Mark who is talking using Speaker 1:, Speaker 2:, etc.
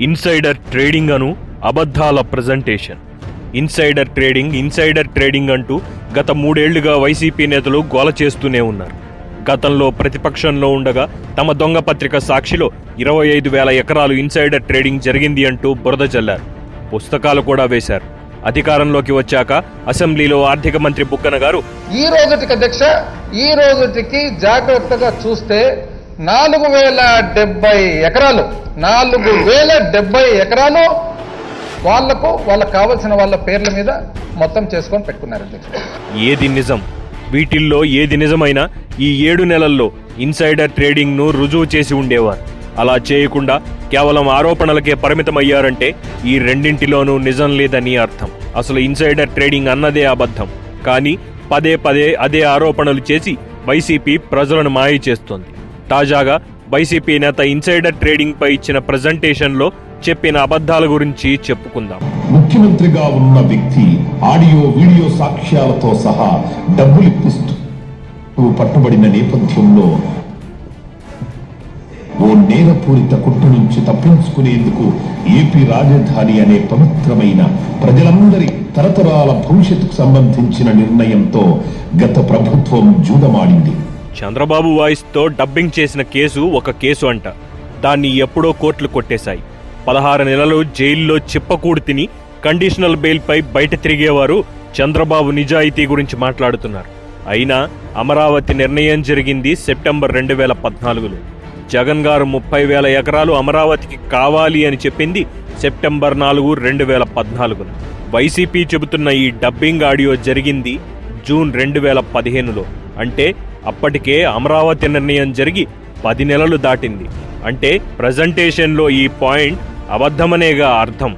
Speaker 1: Insider trading అను అబద్ధాల presentation. Insider trading insider trading అంటూ గత మూడేళ్ళుగా వైసీపీ నేతలు గోల చేస్తూనే ఉన్నారు. గతంలో ప్రతిపక్షంలో ఉండగా తమ దొంగ పత్రిక సాక్షిలో ఇరవై ఐదు వేల ఎకరాలు ఇన్సైడర్ ట్రేడింగ్ జరిగింది అంటూ బురద చల్లారు పుస్తకాలు కూడా వేశారు. అధికారంలోకి వచ్చాక అసెంబ్లీలో ఆర్థిక మంత్రి బుగ్గన గారు
Speaker 2: ఈ రోజుటికి అధ్యక్ష ఈ రోజుటికి జాగ్రత్తగా చూస్తే నాలుగు వేల డెబ్బై ఎకరాలు నాలుగు వేల డెబ్బై ఎకరాలు వాళ్ళకు వాళ్ళకు కావలసిన వాళ్ళ పేర్ల మీద మొత్తం చేసుకొని పెట్టుకున్నారు
Speaker 1: ఏది నిజం? వీటిల్లో ఏది నిజమైనా ఈ ఏడు నెలల్లో ఇన్సైడర్ ట్రేడింగ్ను రుజువు చేసి ఉండేవారు. అలా చేయకుండా కేవలం ఆరోపణలకే పరిమితమయ్యారంటే ఈ రెండింటిలోనూ నిజం లేదని అర్థం. అసలు ఇన్సైడర్ ట్రేడింగ్ అన్నదే అబద్ధం. కానీ పదే పదే అదే ఆరోపణలు చేసి వైసీపీ ప్రజలను మాయ చేస్తోంది. తాజాగా వైసీపీ నేత ఇన్సైడర్ ట్రేడింగ్ పై ఇచ్చిన ప్రజెంటేషన్లో చెప్పిన అబద్ధాల గురించి చెప్పుకుందాం.
Speaker 3: ముఖ్యమంత్రిగా ఉన్న వ్యక్తి ఆడియో వీడియో సాక్ష్యాలతో సహా డబ్బులు ఇప్పిస్తూ పట్టుబడిన నేపథ్యంలో ఓ నేరపూరిత కుట్ర నుంచి తప్పించుకునేందుకు ఏపీ రాజధాని అనే పవిత్రమైన ప్రజలందరి తరతరాల భవిష్యత్తుకు సంబంధించిన నిర్ణయంతో గత ప్రభుత్వం జూదమాడింది.
Speaker 1: చంద్రబాబు వాయిస్తో డబ్బింగ్ చేసిన కేసు ఒక కేసు అంట. దాన్ని ఎప్పుడో కోర్టులు కొట్టేశాయి. పదహారు నెలలు జైల్లో చిప్పకూడు తిని కండిషనల్ బెయిల్పై బయట తిరిగేవారు చంద్రబాబు నిజాయితీ గురించి మాట్లాడుతున్నారు. అయినా అమరావతి నిర్ణయం జరిగింది సెప్టెంబర్ రెండు వేల పద్నాలుగులో. జగన్ గారు ముప్పై వేల ఎకరాలు అమరావతికి కావాలి అని చెప్పింది సెప్టెంబర్ నాలుగు రెండు వేల పద్నాలుగున వైసీపీ చెబుతున్న ఈ డబ్బింగ్ ఆడియో జరిగింది జూన్ రెండు వేల పదిహేనులో. అంటే అప్పటికే అమరావతి నిర్ణయం జరిగి పది నెలలు దాటింది. అంటే ప్రజెంటేషన్లో ఈ పాయింట్ అబద్ధమనేగా అర్థం.